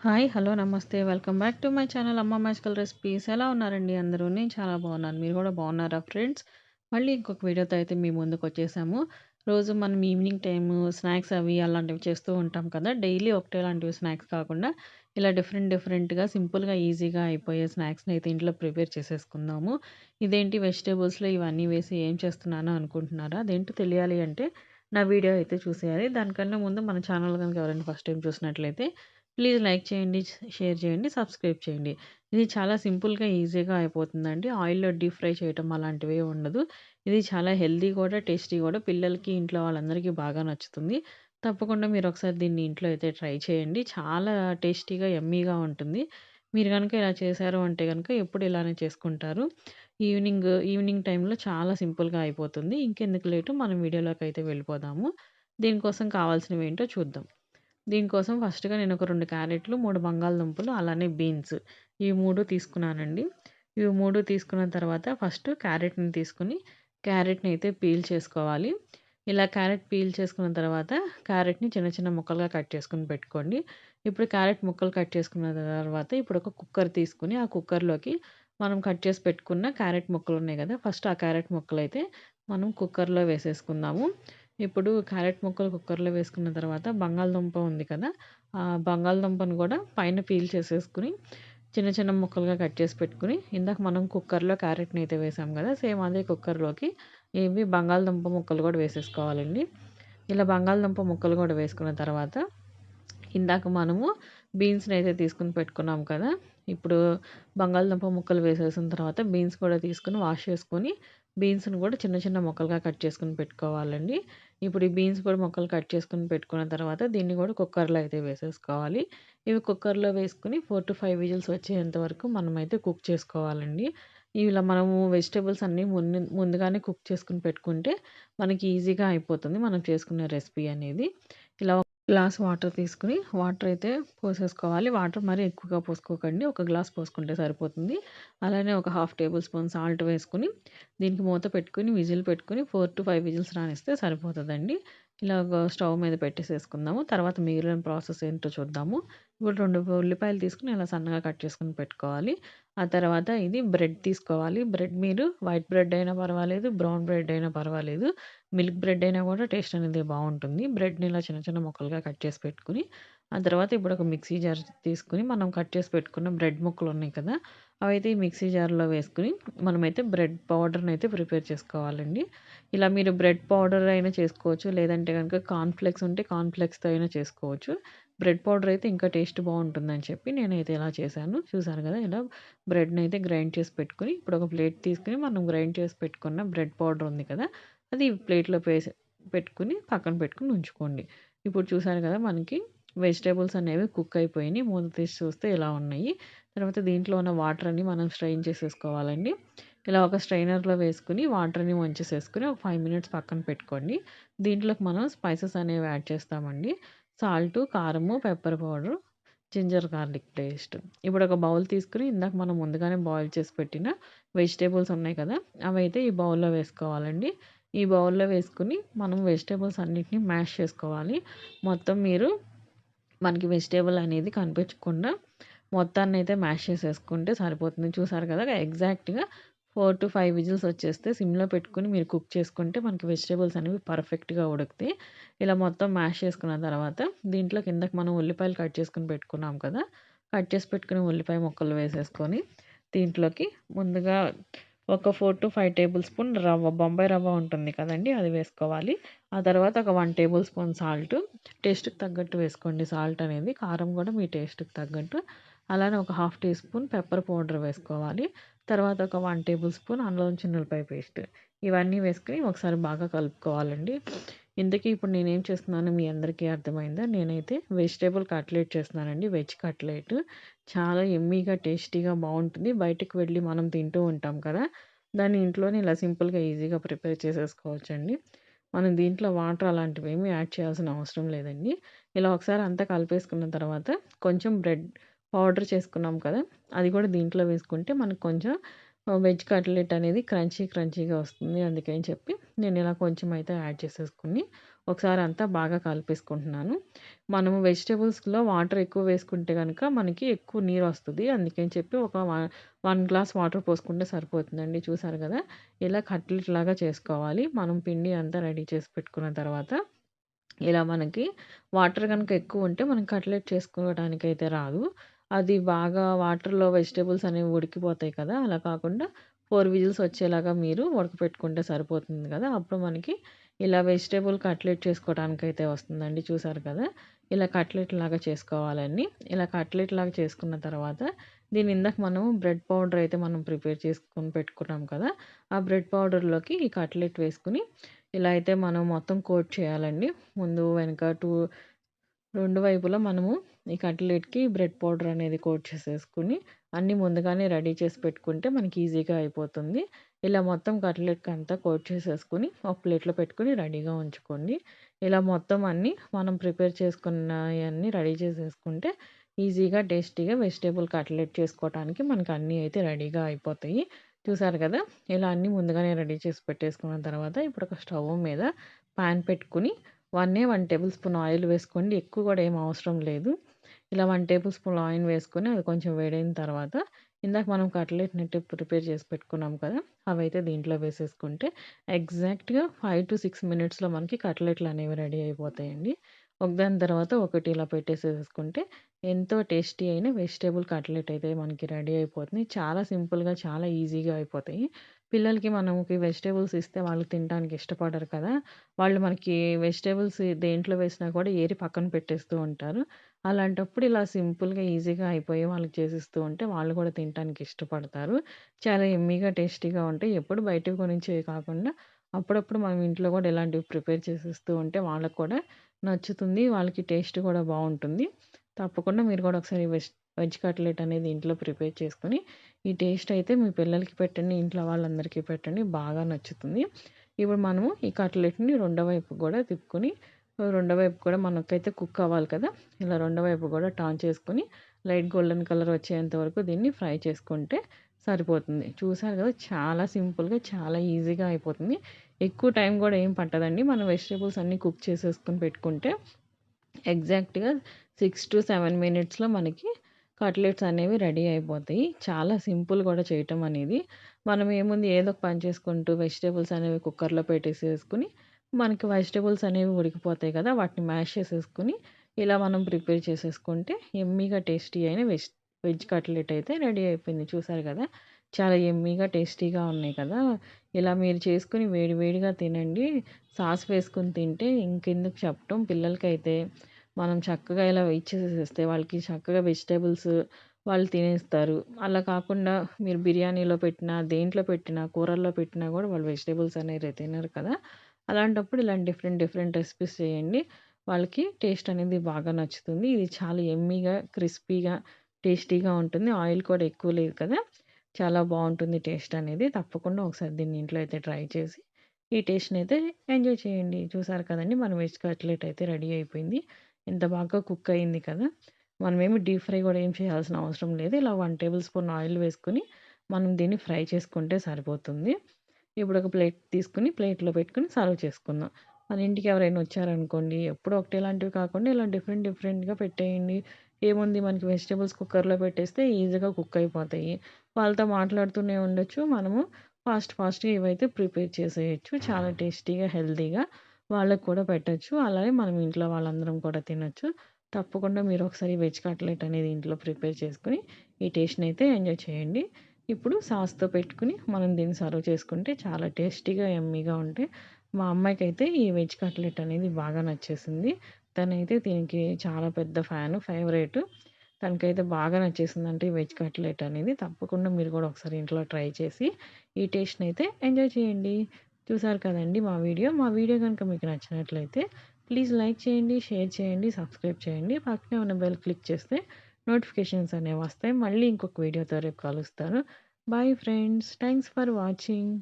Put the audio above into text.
Hi hello namaste. Welcome back to my channel Amma magical recipes. ఎలా ఉన్నారండి అందరూ? నేను చాలా బాగున్నాను. మీరు కూడా బాగున్నారా ఫ్రెండ్స్? మళ్ళీ ఇంకొక వీడియోతో అయితే మీ ముందుకు వచ్చేసాము. రోజు మనం ఈవినింగ్ టైము స్నాక్స్ అవి అలాంటివి చేస్తూ ఉంటాం కదా. డైలీ ఒకటే లాంటివి స్నాక్స్ కాకుండా ఇలా డిఫరెంట్ డిఫరెంట్గా సింపుల్గా ఈజీగా అయిపోయే స్నాక్స్ని అయితే ఇంట్లో ప్రిపేర్ చేసేసుకుందాము. ఇదేంటి వెజిటేబుల్స్లో ఇవన్నీ వేసి ఏం చేస్తున్నానో అనుకుంటున్నారా? అదేంటో తెలియాలి అంటే నా వీడియో అయితే చూసేయాలి. దానికన్నా ముందు మన ఛానల్ కనుక ఎవరైనా ఫస్ట్ టైం చూసినట్లయితే ప్లీజ్ లైక్ చేయండి షేర్ చేయండి సబ్స్క్రైబ్ చేయండి. ఇది చాలా సింపుల్గా ఈజీగా అయిపోతుందండి. ఆయిల్లో డీప్ ఫ్రై చేయటం అలాంటివి ఉండదు. ఇది చాలా హెల్దీ కూడా టేస్టీ కూడా. పిల్లలకి ఇంట్లో వాళ్ళందరికీ బాగా నచ్చుతుంది. తప్పకుండా మీరు ఒకసారి దీన్ని ఇంట్లో అయితే ట్రై చేయండి. చాలా టేస్టీగా ఎమ్మీగా ఉంటుంది. మీరు కనుక ఇలా చేశారు అంటే కనుక ఎప్పుడు ఇలానే చేసుకుంటారు. ఈవినింగ్ ఈవినింగ్ టైంలో చాలా సింపుల్గా అయిపోతుంది. ఇంకెందుకు లేటు? మనం వీడియోలోకి అయితే వెళ్ళిపోదాము. దీనికోసం కావాల్సినవి ఏంటో చూద్దాం. దీనికోసం ఫస్ట్గా నేను ఒక రెండు క్యారెట్లు మూడు బంగాళదుంపలు అలానే బీన్స్. ఇవి మూడు తీసుకున్నానండి. ఇవి మూడు తీసుకున్న తర్వాత ఫస్ట్ క్యారెట్ని తీసుకుని క్యారెట్ని అయితే పీల్ చేసుకోవాలి. ఇలా క్యారెట్ పీల్ చేసుకున్న తర్వాత క్యారెట్ని చిన్న చిన్న ముక్కలుగా కట్ చేసుకుని పెట్టుకోండి. ఇప్పుడు క్యారెట్ ముక్కలు కట్ చేసుకున్న తర్వాత ఇప్పుడు ఒక కుక్కర్ తీసుకుని ఆ కుక్కర్లోకి మనం కట్ చేసి పెట్టుకున్న క్యారెట్ ముక్కలు ఉన్నాయి కదా ఫస్ట్ ఆ క్యారెట్ ముక్కలు అయితే మనం కుక్కర్లో వేసేసుకుందాము. ఇప్పుడు క్యారెట్ ముక్కలు కుక్కర్లో వేసుకున్న తర్వాత బంగాళదుంప ఉంది కదా ఆ బంగాళదుంపను కూడా పైన పీల్ చేసేసుకుని చిన్న చిన్న ముక్కలుగా కట్ చేసి పెట్టుకుని ఇందాక మనం కుక్కర్లో క్యారెట్ని అయితే వేసాం కదా సేమ్ అదే కుక్కర్లోకి ఇవి బంగాళదుంప ముక్కలు కూడా వేసేసుకోవాలండి. ఇలా బంగాళదుంప ముక్కలు కూడా వేసుకున్న తర్వాత ఇందాక మనము బీన్స్ని అయితే తీసుకుని పెట్టుకున్నాం కదా ఇప్పుడు బంగాళదుంప ముక్కలు వేసేసిన తర్వాత బీన్స్ కూడా తీసుకుని వాష్ చేసుకొని బీన్స్ని కూడా చిన్న చిన్న ముక్కలుగా కట్ చేసుకుని పెట్టుకోవాలండి. ఇప్పుడు ఈ బీన్స్ కూడా ముక్కలు కట్ చేసుకుని పెట్టుకున్న తర్వాత దీన్ని కూడా కుక్కర్లో అయితే వేసేసుకోవాలి. ఇవి కుక్కర్లో వేసుకుని ఫోర్ టు ఫైవ్ విజిల్స్ వచ్చేంత వరకు మనమైతే కుక్ చేసుకోవాలండి. ఇలా మనము వెజిటేబుల్స్ అన్నీ ముందు ముందుగానే కుక్ చేసుకుని పెట్టుకుంటే మనకి ఈజీగా అయిపోతుంది మనం చేసుకునే రెసిపీ అనేది. గ్లాస్ వాటర్ తీసుకుని వాటర్ అయితే పోసేసుకోవాలి. వాటర్ మరీ ఎక్కువగా పోసుకోకండి. ఒక గ్లాస్ పోసుకుంటే సరిపోతుంది. అలానే ఒక హాఫ్ టేబుల్ స్పూన్ సాల్ట్ వేసుకుని దీనికి మూత పెట్టుకుని విజిల్ పెట్టుకుని ఫోర్ టు ఫైవ్ విజిల్స్ రానిస్తే సరిపోతుందండి. ఇలాగ స్టవ్ మీద పెట్టేసేసుకుందాము. తర్వాత మిగిలిన ప్రాసెస్ ఏంటో చూద్దాము. ఇప్పుడు రెండు ఉల్లిపాయలు తీసుకుని ఇలా సన్నగా కట్ చేసుకుని పెట్టుకోవాలి. ఆ తర్వాత ఇది బ్రెడ్ తీసుకోవాలి. బ్రెడ్ మీరు వైట్ బ్రెడ్ అయినా పర్వాలేదు బ్రౌన్ బ్రెడ్ అయినా పర్వాలేదు. మిల్క్ బ్రెడ్ అయినా కూడా టేస్ట్ అనేది బాగుంటుంది. బ్రెడ్ని ఇలా చిన్న చిన్న ముక్కలుగా కట్ చేసి పెట్టుకుని ఆ తర్వాత ఇప్పుడు ఒక మిక్సీ జార్ తీసుకుని మనం కట్ చేసి పెట్టుకున్న బ్రెడ్ ముక్కలు ఉన్నాయి కదా అవైతే ఈ మిక్సీ జార్లో వేసుకుని మనమైతే బ్రెడ్ పౌడర్ని అయితే ప్రిపేర్ చేసుకోవాలండి. ఇలా మీరు బ్రెడ్ పౌడర్ అయినా చేసుకోవచ్చు లేదంటే కనుక కార్న్ఫ్లెక్స్ ఉంటే కార్న్ఫ్లెక్స్తో అయినా చేసుకోవచ్చు. బ్రెడ్ పౌడర్ అయితే ఇంకా టేస్ట్ బాగుంటుందని చెప్పి నేనైతే ఇలా చేశాను. చూసాను కదా ఇలా బ్రెడ్ని అయితే గ్రైండ్ చేసి పెట్టుకుని ఇప్పుడు ఒక ప్లేట్ తీసుకుని మనం గ్రైండ్ చేసి పెట్టుకున్న బ్రెడ్ పౌడర్ ఉంది కదా అది ప్లేట్లో వేసి పెట్టుకుని పక్కన పెట్టుకుని ఉంచుకోండి. ఇప్పుడు చూసారు కదా మనకి వెజిటేబుల్స్ అనేవి కుక్ అయిపోయినాయి. మూత తీసి చూస్తే ఇలా ఉన్నాయి. తర్వాత దీంట్లో ఉన్న వాటర్ అన్ని మనం స్ట్రెయిన్ చేసేసుకోవాలండి. ఇలా ఒక స్ట్రైనర్లో వేసుకుని వాటర్ని వంచేసేసుకుని ఒక ఫైవ్ మినిట్స్ పక్కన పెట్టుకోండి. దీంట్లోకి మనం స్పైసెస్ అనేవి యాడ్ చేస్తామండి. సాల్ట్ కారము pepper powder ginger garlic paste. ఇప్పుడు ఒక బౌల్ తీసుకుని ఇందాక మనం ముందుగానే బాయిల్ చేసి పెట్టిన వెజిటేబుల్స్ ఉన్నాయి కదా అవి అయితే ఈ బౌల్లో వేసుకోవాలండి. ఈ బౌల్లో వేసుకుని మనం వెజిటేబుల్స్ అన్నిటిని మ్యాష్ చేసుకోవాలి. మొత్తం మీరు మనకి వెజిటేబుల్ అనేది కనిపించకుండా మొత్తాన్ని అయితే మ్యాష్ చేసేసుకుంటే సరిపోతుంది. చూసారు కదా ఎగ్జాక్ట్గా ఫోర్ టు ఫైవ్ విజిల్స్ వచ్చేస్తే సిమ్లో పెట్టుకుని మీరు కుక్ చేసుకుంటే మనకి వెజిటేబుల్స్ అనేవి పర్ఫెక్ట్గా ఉడుకుతాయి. ఇలా మొత్తం మ్యాష్ చేసుకున్న తర్వాత దీంట్లో కిందకి మనం ఉల్లిపాయలు కట్ చేసుకుని పెట్టుకున్నాం కదా కట్ చేసి పెట్టుకుని ఉల్లిపాయ ముక్కలు వేసేసుకొని దీంట్లోకి ముందుగా ఒక four to five tablespoon రవ్వ బొంబాయి రవ్వ ఉంటుంది కదండి అది వేసుకోవాలి. ఆ తర్వాత ఒక వన్ టేబుల్ స్పూన్ సాల్ట్ టేస్ట్కి తగ్గట్టు వేసుకోండి సాల్ట్ అనేది కారం కూడా మీ టేస్ట్కి తగ్గట్టు. అలానే ఒక half teaspoon pepper powder వేసుకోవాలి. తర్వాత ఒక వన్ టేబుల్ స్పూన్ అందులో చిన్నులపాయ పేస్ట్. ఇవన్నీ వేసుకుని ఒకసారి బాగా కలుపుకోవాలండి. ఇంతకీ ఇప్పుడు నేనేం చేస్తున్నాను మీ అందరికీ అర్థమైందా? నేనైతే వెజిటేబుల్ కట్లెట్ చేస్తున్నానండి. Veg cutlet. చాలా ఎమ్మీగా టేస్టీగా బాగుంటుంది. బయటకు వెళ్ళి మనం తింటూ ఉంటాం కదా. దాన్ని ఇంట్లోనే ఇలా సింపుల్గా ఈజీగా ప్రిపేర్ చేసేసుకోవచ్చండి. మనం దీంట్లో వాటర్ అలాంటివి ఏమీ యాడ్ చేయాల్సిన అవసరం లేదండి. ఇలా ఒకసారి అంతా కలిపేసుకున్న తర్వాత కొంచెం బ్రెడ్ పౌడర్ చేసుకున్నాం కదా అది కూడా దీంట్లో వేసుకుంటే మనకు కొంచెం వెజ్ కట్లెట్ అనేది క్రంచీ క్రంచీగా వస్తుంది అందుకని చెప్పి నేను ఇలా కొంచెం అయితే యాడ్ చేసేసుకుని ఒకసారి అంతా బాగా కలిపేసుకుంటున్నాను. మనము వెజిటేబుల్స్లో వాటర్ ఎక్కువ వేసుకుంటే కనుక మనకి ఎక్కువ నీరు వస్తుంది. అందుకని చెప్పి ఒక వన్ గ్లాస్ వాటర్ పోసుకుంటే సరిపోతుందండి. చూసారు కదా ఇలా కట్లెట్ లాగా చేసుకోవాలి. మనం పిండి అంతా రెడీ చేసి పెట్టుకున్న తర్వాత ఇలా మనకి వాటర్ కనుక ఎక్కువ ఉంటే మనం కట్లెట్ చేసుకోవడానికి అయితే రాదు. అది బాగా వాటర్లో వెజిటేబుల్స్ అనేవి ఉడికిపోతాయి కదా! అలా కాకుండా ఫోర్ విజిల్స్ వచ్చేలాగా మీరు ఉడకపెట్టుకుంటే సరిపోతుంది కదా! అప్పుడు మనకి ఇలా వెజిటేబుల్ కట్లెట్ చేసుకోవడానికి అయితే వస్తుందండి. చూసారు కదా! ఇలా కట్లెట్ లాగా చేసుకోవాలండి. ఇలా కట్లెట్ లాగా చేసుకున్న తర్వాత దీని ఇందాక మనం బ్రెడ్ పౌడర్ అయితే మనం ప్రిపేర్ చేసుకొని పెట్టుకున్నాం కదా! ఆ బ్రెడ్ పౌడర్లోకి ఈ కట్లెట్ వేసుకుని ఇలా అయితే మనం మొత్తం కోట్ చేయాలండి. ముందు వెనక టూ రెండు వైపులా మనము ఈ కట్లెట్కి బ్రెడ్ పౌడర్ అనేది కోట్ చేసేసుకుని అన్నీ ముందుగానే రెడీ చేసి పెట్టుకుంటే మనకి ఈజీగా అయిపోతుంది. ఇలా మొత్తం కట్లెట్కి అంతా కోట్ చేసేసుకుని ఒక ప్లేట్లో పెట్టుకుని రెడీగా ఉంచుకోండి. ఇలా మొత్తం అన్నీ మనం ప్రిపేర్ చేసుకున్నవన్నీ రెడీ చేసేసుకుంటే ఈజీగా టేస్టీగా వెజిటేబుల్ కట్లెట్ చేసుకోవడానికి మనకు అన్నీ అయితే రెడీగా అయిపోతాయి. చూసారు కదా? ఇలా అన్నీ ముందుగానే రెడీ చేసి పెట్టేసుకున్న తర్వాత ఇప్పుడు ఒక స్టవ్ మీద ప్యాన్ పెట్టుకుని a one tablespoon oil వేసుకోండి. ఎక్కువ కూడా ఏం అవసరం లేదు. ఇలా వన్ టేబుల్ స్పూన్ ఆయిల్ వేసుకొని అది కొంచెం వేడైన తర్వాత ఇందాక మనం కట్లెట్ నెట్ ప్రిపేర్ చేసి పెట్టుకున్నాం కదా అవైతే దీంట్లో వేసేసుకుంటే ఎగ్జాక్ట్గా ఫైవ్ టు సిక్స్ మినిట్స్లో మనకి కట్లెట్లు అనేవి రెడీ అయిపోతాయండి. ఒకదాని తర్వాత ఒకటి ఇలా పెట్టేసేసుకుంటే ఎంతో టేస్టీ అయిన వెజిటేబుల్ కట్లెట్ అయితే మనకి రెడీ అయిపోతుంది. చాలా సింపుల్గా చాలా ఈజీగా అయిపోతాయి. పిల్లలకి మనకి వెజిటేబుల్స్ ఇస్తే వాళ్ళు తినడానికి ఇష్టపడరు కదా. వాళ్ళు మనకి వెజిటేబుల్స్ దేంట్లో వేసినా కూడా ఏరి పక్కన పెట్టేస్తూ ఉంటారు. అలాంటప్పుడు ఇలా సింపుల్గా ఈజీగా అయిపోయి వాళ్ళకి చేసిస్తూ ఉంటే వాళ్ళు కూడా తినడానికి ఇష్టపడతారు. చాలా ఎమ్మీగా టేస్టీగా ఉంటాయి. ఎప్పుడు బయట కొనించేవి కాకుండా అప్పుడప్పుడు మనం ఇంట్లో కూడా ఇలాంటివి ప్రిపేర్ చేసిస్తూ ఉంటే వాళ్ళకి కూడా నచ్చుతుంది వాళ్ళకి టేస్ట్ కూడా బాగుంటుంది. తప్పకుండా మీరు కూడా ఒకసారి వెజ్ వెజ్ కట్లెట్ అనేది ఇంట్లో ప్రిపేర్ చేసుకొని ఈ టేస్ట్ అయితే మీ పిల్లలకి పెట్టండి ఇంట్లో వాళ్ళందరికీ పెట్టండి బాగా నచ్చుతుంది. ఇప్పుడు మనము ఈ కట్లెట్ని రెండో వైపు కూడా తిప్పుకొని రెండో వైపు కూడా మనకైతే కుక్ అవ్వాలి కదా ఇలా రెండో వైపు కూడా టర్న్ చేసుకొని లైట్ గోల్డెన్ కలర్ వచ్చేంత వరకు దీన్ని ఫ్రై చేసుకుంటే సరిపోతుంది. చూసారు కదా చాలా సింపుల్గా చాలా ఈజీగా అయిపోతుంది. ఎక్కువ టైం కూడా ఏం పట్టదండి. మనం వెజిటేబుల్స్ అన్నీ కుక్ చేసేసుకొని పెట్టుకుంటే ఎగ్జాక్ట్గా సిక్స్ టు సెవెన్ మినిట్స్లో మనకి కట్లెట్స్ అనేవి రెడీ అయిపోతాయి. చాలా సింపుల్ కూడా చేయటం అనేది. మనం ఏముంది ఏదో ఒక పని చేసుకుంటూ వెజిటేబుల్స్ అనేవి కుక్కర్లో పెట్టేసేసుకుని మనకి వెజిటేబుల్స్ అనేవి ఉడికిపోతాయి కదా వాటిని మ్యాష్ చేసేసుకుని ఇలా మనం ప్రిపేర్ చేసేసుకుంటే ఎమ్మీగా టేస్టీ అయిన వెజ్ వెజ్ కట్లెట్ అయితే రెడీ అయిపోయింది. చూసారు కదా? చాలా ఎమ్మీగా టేస్టీగా ఉన్నాయి కదా? ఇలా మీరు చేసుకుని వేడివేడిగా తినండి. సాస్ వేసుకుని తింటే ఇంకెందుకు చెప్పటం? పిల్లలకైతే మనం చక్కగా ఇలా ఇచ్చేసేస్తే వాళ్ళకి చక్కగా వెజిటేబుల్స్ వాళ్ళు తినేస్తారు. అలా కాకుండా మీరు బిర్యానీలో పెట్టినా దేంట్లో పెట్టినా కూరల్లో పెట్టినా కూడా వాళ్ళు వెజిటేబుల్స్ అనేది తినరు కదా? అలాంటప్పుడు ఇలాంటి డిఫరెంట్ డిఫరెంట్ రెసిపీస్ చేయండి. వాళ్ళకి టేస్ట్ అనేది బాగా నచ్చుతుంది. ఇది చాలా ఎమ్మీగా క్రిస్పీగా టేస్టీగా ఉంటుంది. ఆయిల్ కూడా ఎక్కువ లేదు కదా. చాలా బాగుంటుంది టేస్ట్ అనేది. తప్పకుండా ఒకసారి దీన్ని ఇంట్లో అయితే ట్రై చేసి ఈ టేస్ట్ని అయితే ఎంజాయ్ చేయండి. చూసారు కదండి మన వెజ్ కట్లెట్ అయితే రెడీ అయిపోయింది. ఎంత బాగా కుక్ అయింది కదా. మనమేమి డీప్ ఫ్రై కూడా ఏం చేయాల్సిన అవసరం లేదు. ఇలా వన్ టేబుల్ స్పూన్ ఆయిల్ వేసుకుని మనం దీన్ని ఫ్రై చేసుకుంటే సరిపోతుంది. ఇప్పుడు ఒక ప్లేట్ తీసుకుని ప్లేట్లో పెట్టుకుని సర్వ్ చేసుకుందాం. మన ఇంటికి ఎవరైనా వచ్చారనుకోండి ఎప్పుడు ఒకటేలాంటివి కాకుండా ఇలా డిఫరెంట్ డిఫరెంట్గా పెట్టేయండి. ఏముంది మనకి వెజిటేబుల్స్ కుక్కర్లో పెట్టేస్తే ఈజీగా కుక్ అయిపోతాయి. వాళ్ళతో మాట్లాడుతూనే ఉండొచ్చు. మనము ఫాస్ట్ ఫాస్ట్గా ఇవైతే ప్రిపేర్ చేసేయచ్చు చాలా టేస్టీగా హెల్తీగా వాళ్ళకి కూడా పెట్టచ్చు. అలాగే మనం ఇంట్లో వాళ్ళందరం కూడా తినొచ్చు. తప్పకుండా మీరు ఒకసారి వెజ్ కట్లెట్ అనేది ఇంట్లో ప్రిపేర్ చేసుకుని ఈ టేస్ట్ని అయితే ఎంజాయ్ చేయండి. ఇప్పుడు సాస్తో పెట్టుకుని మనం దీన్ని సర్వ్ చేసుకుంటే చాలా టేస్టీగా ఎమ్మీగా ఉంటాయి మా అమ్మాయికి అయితే ఈ వెజ్ కట్లెట్ అనేది బాగా నచ్చేసింది. తనైతే దీనికి చాలా పెద్ద ఫ్యాన్ ఫేవరెట్. తనకైతే బాగా నచ్చేసింది అంటే ఈ వెజ్ కట్లెట్ అనేది. తప్పకుండా మీరు కూడా ఒకసారి ఇంట్లో ట్రై చేసి ఈ టేస్ట్ని అయితే ఎంజాయ్ చేయండి. చూసారు కదండి మా వీడియో. మా వీడియో కనుక మీకు నచ్చినట్లయితే ప్లీజ్ లైక్ చేయండి షేర్ చేయండి సబ్స్క్రైబ్ చేయండి. పక్కనే ఉన్న బెల్ క్లిక్ చేస్తే నోటిఫికేషన్స్ అనేవి వస్తాయి. మళ్ళీ ఇంకొక వీడియోతో రేపు కలుస్తాను. Bye friends. Thanks for watching.